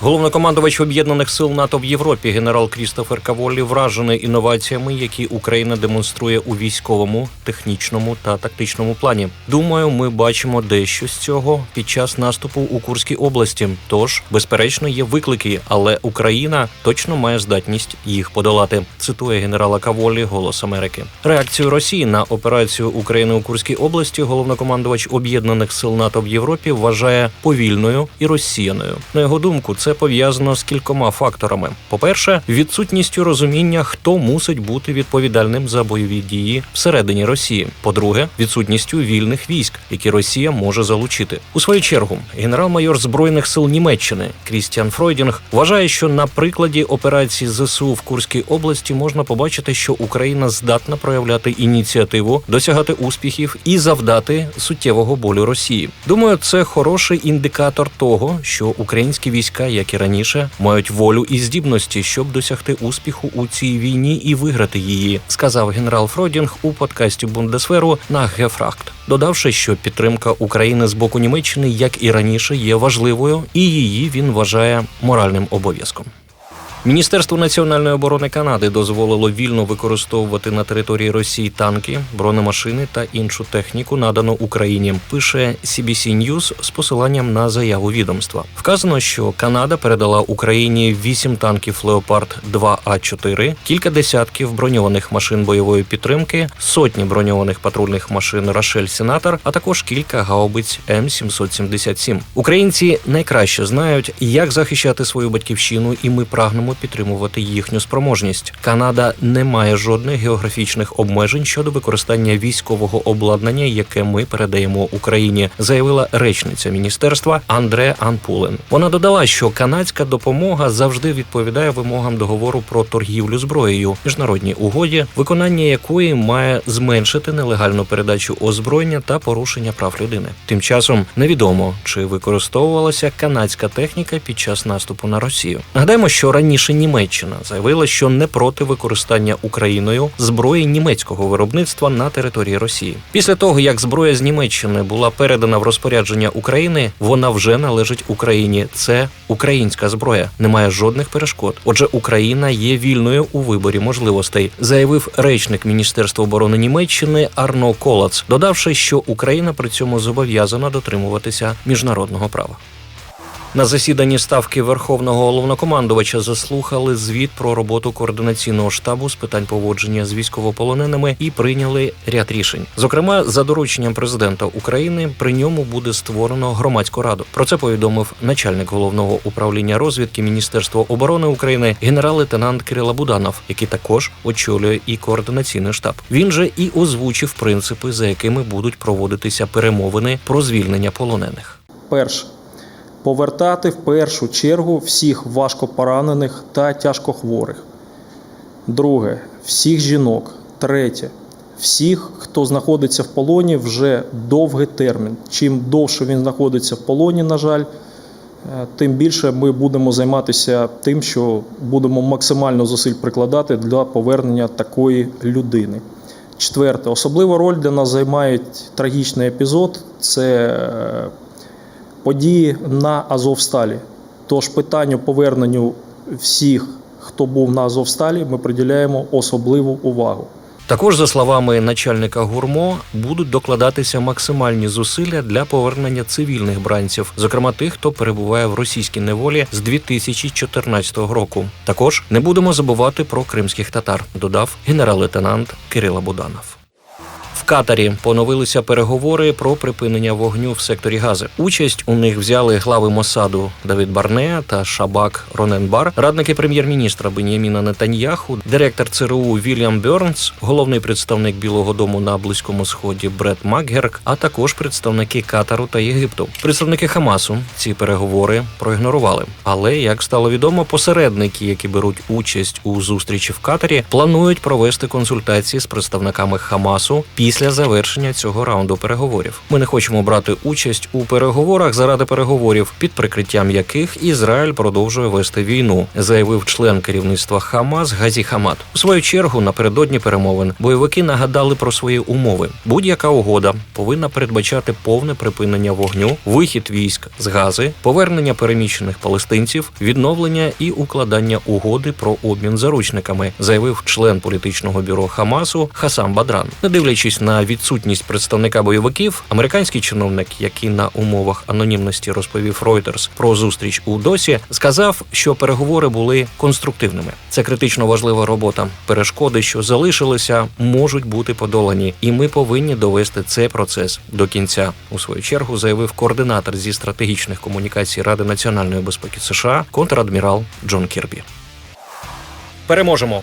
Головнокомандувач об'єднаних сил НАТО в Європі генерал Крістофер Каволі вражений інноваціями, які Україна демонструє у військовому, технічному та тактичному плані. Думаю, ми бачимо дещо з цього під час наступу у Курській області. Тож, безперечно, є виклики, але Україна точно має здатність їх подолати. Цитує генерала Каволі Голос Америки. Реакцію Росії на операцію України у Курській області головнокомандувач об'єднаних сил НАТО в Європі вважає повільною і розсіяною. На його думку, це пов'язано з кількома факторами: по-перше, відсутністю розуміння, хто мусить бути відповідальним за бойові дії всередині Росії. По-друге, відсутністю вільних військ, які Росія може залучити. У свою чергу, генерал-майор збройних сил Німеччини Крістіан Фройдінг вважає, що на прикладі операції ЗСУ в Курській області можна побачити, що Україна здатна проявляти ініціативу, досягати успіхів і завдати суттєвого болю Росії. Думаю, це хороший індикатор того, що українські війська, як і раніше, мають волю і здібності, щоб досягти успіху у цій війні і виграти її, сказав генерал Фродінг у подкасті Бундесверу на Гефракт, додавши, що підтримка України з боку Німеччини, як і раніше, є важливою, і її він вважає моральним обов'язком. Міністерство національної оборони Канади дозволило вільно використовувати на території Росії танки, бронемашини та іншу техніку, надану Україні. Пише CBC News з посиланням на заяву відомства. Вказано, що Канада передала Україні 8 танків Леопард 2 А 4 кілька десятків броньованих машин бойової підтримки, сотні броньованих патрульних машин Рашель Сенатор, а також кілька гаубиць М777. Українці найкраще знають, як захищати свою батьківщину, і ми прагнемо підтримувати їхню спроможність. Канада не має жодних географічних обмежень щодо використання військового обладнання, яке ми передаємо Україні, заявила речниця міністерства Андре Анпулен. Вона додала, що канадська допомога завжди відповідає вимогам договору про торгівлю зброєю, міжнародній угоді, виконання якої має зменшити нелегальну передачу озброєння та порушення прав людини. Тим часом невідомо чи використовувалася канадська техніка під час наступу на Росію. Нагадаємо, що раніше Німеччина заявила, що не проти використання Україною зброї німецького виробництва на території Росії. Після того як зброя з Німеччини була передана в розпорядження України, вона вже належить Україні. Це українська зброя, немає жодних перешкод. Отже, Україна є вільною у виборі можливостей, заявив речник Міністерства оборони Німеччини Арно Колац, додавши, що Україна при цьому зобов'язана дотримуватися міжнародного права. На засіданні ставки Верховного головнокомандувача заслухали звіт про роботу координаційного штабу з питань поводження з військовополоненими і прийняли ряд рішень. Зокрема, за дорученням президента України при ньому буде створено громадську раду. Про це повідомив начальник головного управління розвідки Міністерства оборони України генерал-лейтенант Кирила Буданов, який також очолює і координаційний штаб. Він же і озвучив принципи, за якими будуть проводитися перемовини про звільнення полонених. Перше. Повертати в першу чергу всіх важкопоранених та тяжкохворих. Друге. Всіх жінок. Третє. Всіх, хто знаходиться в полоні вже довгий термін. Чим довше він знаходиться в полоні, на жаль, е, тим більше ми будемо займатися тим, що будемо максимально зусиль прикладати для повернення такої людини. Четверте, особливу роль для нас займає трагічний епізод. Це е, події на Азовсталі. Тож питанню поверненню всіх, хто був на Азовсталі, ми приділяємо особливу увагу. Також, за словами начальника гурмо, будуть докладатися максимальні зусилля для повернення цивільних бранців, зокрема тих, хто перебуває в російській неволі з 2014 року. Також не будемо забувати про кримських татар, додав генерал-лейтенант Кирила Буданов. Катарі поновилися переговори про припинення вогню в секторі Гази. Участь у них взяли глави Мосаду Давид Барнеа та Шабак Роненбар, радники прем'єр-міністра Беняміна Нетаньяху, директор ЦРУ Вільям Бьорнс, головний представник Білого Дому на Близькому Сході Бред Макгерк, а також представники Катару та Єгипту. Представники Хамасу ці переговори проігнорували. Але як стало відомо, посередники, які беруть участь у зустрічі в Катарі, планують провести консультації з представниками Хамасу після після завершення цього раунду переговорів. Ми не хочемо брати участь у переговорах заради переговорів, під прикриттям яких Ізраїль продовжує вести війну, заявив член керівництва Хамас Газі Хамат. У свою чергу напередодні перемовин бойовики нагадали про свої умови. Будь-яка угода повинна передбачати повне припинення вогню, вихід військ з Гази, повернення переміщених палестинців, відновлення і укладання угоди про обмін заручниками, заявив член політичного бюро Хамасу Хасам Бадран. Не дивлячись на відсутність представника бойовиків, американський чиновник, який на умовах анонімності розповів Reuters про зустріч у досі, сказав, що переговори були конструктивними. Це критично важлива робота. Перешкоди, що залишилися, можуть бути подолані, і ми повинні довести цей процес до кінця. У свою чергу заявив координатор зі стратегічних комунікацій Ради національної безпеки США контрадмірал Джон Кірбі. Переможемо.